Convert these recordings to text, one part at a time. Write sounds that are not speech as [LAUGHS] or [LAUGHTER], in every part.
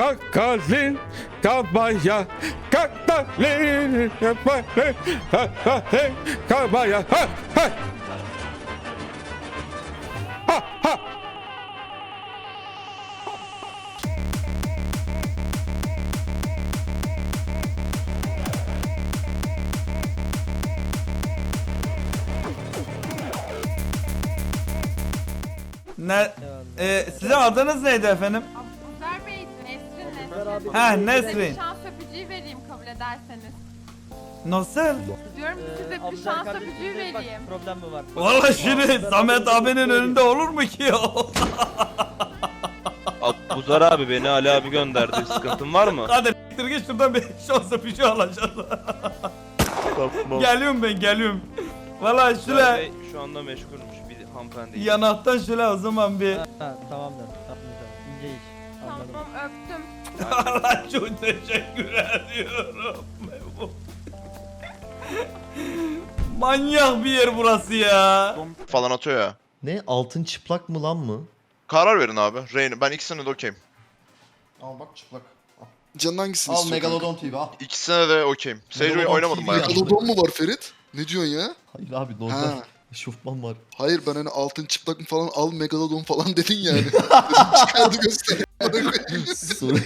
Kakalin kabaya Kakalin kabaya Kakalin kabaya Ha ha. Ha ha. Ne, e, sizin adınız neydi efendim? Nesrin. Ha Size Nesrin. bir şans öpücüğü vereyim kabul ederseniz. Nasıl? Diyorum ki size bir şans öpücüğü vereyim. Problem mi var? Valla şimdi Samet abinin önünde olur mu ki o? [LAUGHS] Buzar abi beni Ali abi gönderdi. Sıkıntın var mı? Hadi s**tir git şuradan bir [LAUGHS] şans öpücüğü alacağız. Tamam. geliyorum ben geliyorum. Valla Buzar şöyle Bey şu anda meşgulmüş bir hanımefendi. yanaktan şöyle o zaman bir. Ha, tamamdır. Tamamdır. İnce iş. Tamam öptüm. Allah çok teşekkür ediyorum. [LAUGHS] Manyak bir yer burası ya. falan atıyor ya. Ne? Altın çıplak mı lan mı? Karar verin abi. Rain, ben ikisine de okeyim. Al bak çıplak. Canın hangisini Al istiyor Megalodon TV al. İkisine de okeyim. Sage Megalodon oynamadım bayağı. ya. Megalodon mu var Ferit? Ne diyorsun ya? Hayır abi normal. Ha. Eşofman var. Hayır ben hani altın çıplak mı falan al Megalodon falan dedin yani. Dedim, [LAUGHS] Çıkardı göster. Soru.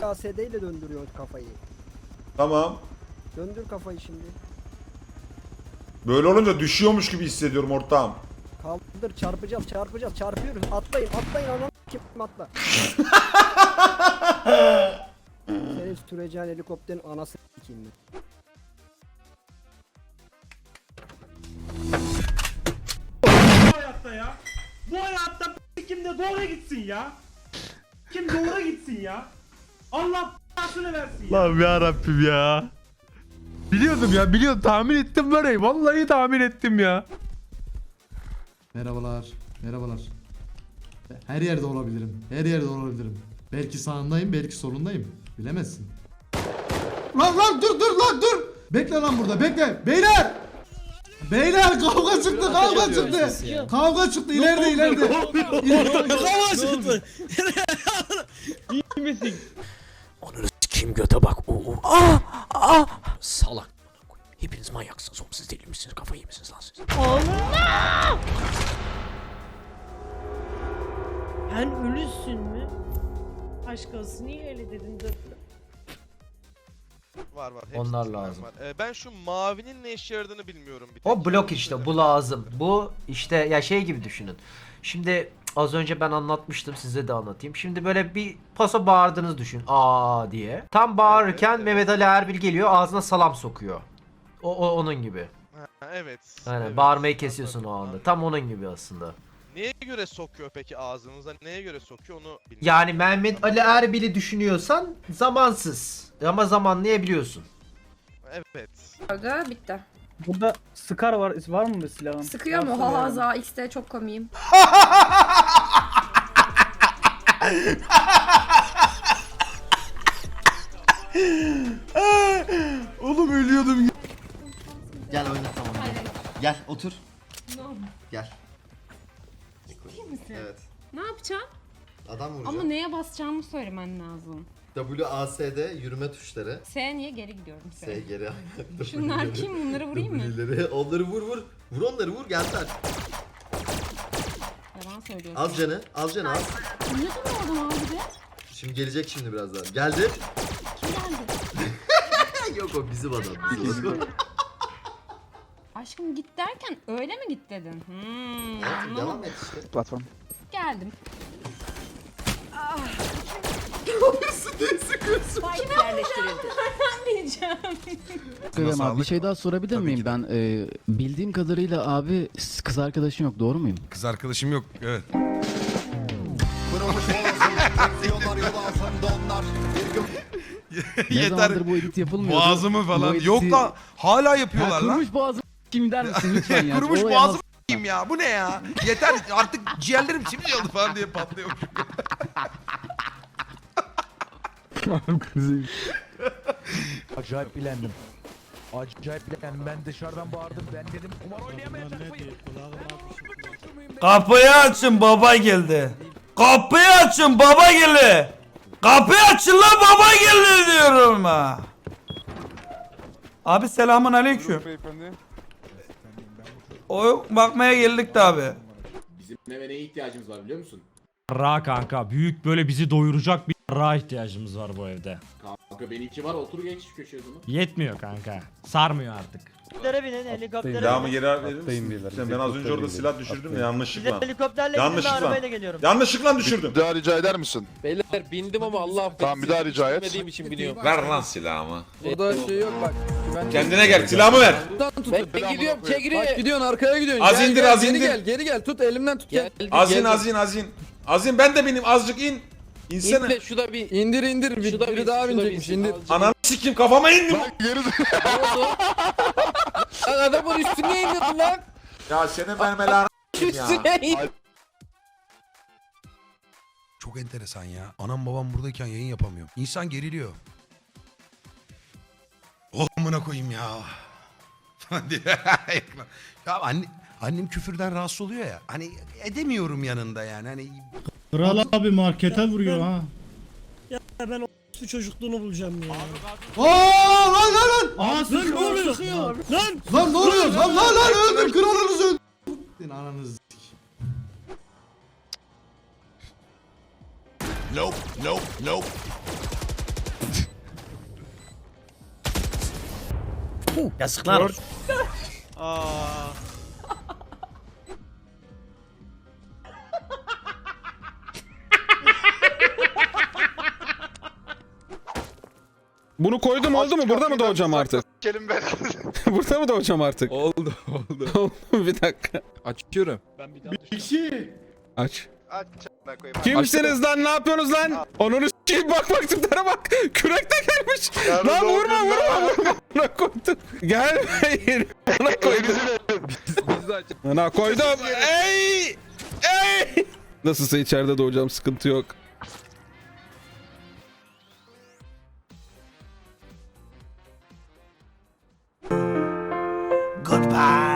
KSD ile döndürüyor kafayı. Tamam. Döndür kafayı şimdi. Böyle olunca düşüyormuş gibi hissediyorum ortağım. Kaldır çarpacağız çarpacağız çarpıyoruz. Atlayın atlayın anam kim atla. [LAUGHS] Senin süreceğin helikopterin anası kim Bu hayatta ya. Bu hayatta kim de doğru gitsin ya. Kim doğru gitsin ya. Allah b***sını versin ya. Lan ya Rabbim ya. Biliyordum ya biliyordum tahmin ettim böyle vallahi tahmin ettim ya. Merhabalar. Merhabalar. Her yerde olabilirim. Her yerde olabilirim. Belki sağındayım, belki solundayım. Bilemezsin. Lan lan dur dur lan dur. Bekle lan burada bekle. Beyler! Beyler kavga çıktı kavga çıktı. Kavga çıktı ileride ileride. Kavga çıktı. Ananı kim göte bak. Oo, oo. Ah, ah. Salak. Hepiniz manyaksınız oğlum siz deli misiniz kafayı yemişsiniz lan siz. Sen ölüsün mü? Aşk olsun niye öyle dedin dur. Var var. Onlar lazım. ben şu mavinin ne işe yaradığını bilmiyorum. Bir O blok işte bu lazım. Bu işte ya şey gibi düşünün. Şimdi az önce ben anlatmıştım size de anlatayım. Şimdi böyle bir paso bağırdığınızı düşün. Aa diye. Tam bağırırken Mehmet Ali Erbil geliyor ağzına salam sokuyor. O, o onun gibi. evet. Aynen bağırmayı kesiyorsun o anda. Tam onun gibi aslında. Neye göre sokuyor peki ağzınıza? Neye göre sokuyor onu bilmiyorum. Yani Mehmet Ali Erbil'i düşünüyorsan zamansız. Ama zamanlayabiliyorsun. Evet. Öldü, bitti. Burada Scar var. Var mı bir silahın? Sıkıyor mu? Ha ha za X'te çok komiyim. [LAUGHS] Oğlum ölüyordum. Gel oyna tamam gel. Gel otur. Gel. Evet. Ne yapacağım? Adam vuracak. Ama neye basacağımı söylemen lazım. WASD yürüme tuşları. S niye geri gidiyorum S geri. [LAUGHS] Şunlar kim? Bunları vurayım mı? W'leri. Onları vur vur. Vur onları vur geldiler. Yalan söylüyorsun. Az canı. Az canı az. Ne zaman oradan aldı be? Şimdi gelecek şimdi birazdan. Geldi. Kim geldi? [LAUGHS] Yok o bizim adam. Bizim adam. Aşkım git derken öyle mi git dedin? Hmm, Evet, anlamadım. devam et işte. Platform. Geldim. [LAUGHS] Bir şey daha sorabilir miyim ben? e, bildiğim kadarıyla abi kız arkadaşın yok doğru muyum? Kız arkadaşım yok evet. Ne [LAUGHS] zamandır bu edit yapılmıyor? Boğazımı falan. Yok lan hala yapıyorlar lan. Kurumuş boğazım kim der misin lütfen ya? [LAUGHS] Kurumuş boğazımı s**eyim ya. Bu ne ya? Yeter artık ciğerlerim şimdi oldu falan diye patlıyormuş. Acayip bilendim. Acayip bilendim. Ben dışarıdan bağırdım. Ben dedim kumar oynayamayacak mıyım? Kapıyı açın baba geldi. Kapıyı açın baba geli. Kapıyı açın lan baba geli diyorum ha. Abi selamun aleyküm. O bakmaya geldik de abi. Bizim eve neye ihtiyacımız var biliyor musun? Ra kanka büyük böyle bizi doyuracak bir ra ihtiyacımız var bu evde. Kanka benimki var otur geç köşeye o zaman. Yetmiyor kanka. Sarmıyor artık. Silahımı geri verir misin? Sen ben az önce orada silah düşürdüm de yanlışlıkla. Helikopterle Yanlışlıkla. geliyorum. Yanlışlıkla düşürdüm. Bir daha rica eder misin? Beyler bindim ama Allah affetsin. Tamam bir daha rica et. Bilmediğim için biniyorum. Ver lan silahımı. Burada şey yok bak. Kendine gel silahımı ver. Ben gidiyorum kegri. gidiyorsun arkaya gidiyorsun. Az indir az indir. geri gel tut elimden tut gel. Az in az in az in. Az in ben de benim azıcık in. İnsene. şu da bir indir indir bir, biri daha binecekmiş indir. Ananı sikim kafama indim. Geri [LAUGHS] Adamın üstüne indirdin lan. Ya senin ben melanı [LAUGHS] ya. Çok enteresan ya. Anam babam buradayken yayın yapamıyorum. İnsan geriliyor. Oh amına koyayım ya. Falan [LAUGHS] diye. [LAUGHS] ya anne, annem küfürden rahatsız oluyor ya. Hani edemiyorum yanında yani. Hani Kral abi markete vuruyor ha. Şu çocukluğunu bulacağım ya. Aa lan lan lan. Aa sen ne oluyor? Lan! Lan ne oluyor? Lan lan lan öldüm kralınızı öldüm. Senin ananızı sik. Nope, nope, nope. Yazıklar olsun. Bunu koydum oldu mu? Burada mı doğacağım artık? Gelin ben. [LAUGHS] Burada mı doğacağım artık? Oldu oldu. [LAUGHS] Oldu bir dakika. Açıyorum. Aç. Aç çana. Kimsiniz lan? Ne yapıyorsunuz lan? Onunu s**eyim bak bak tiplere bak. Kürek de gelmiş. Yarın lan vurma vurma vurma. Ona koydum. Gelmeyin. Ona koydum. Elinizi koydum. Ey! Ey! Nasılsa içeride doğacağım sıkıntı yok. Goodbye.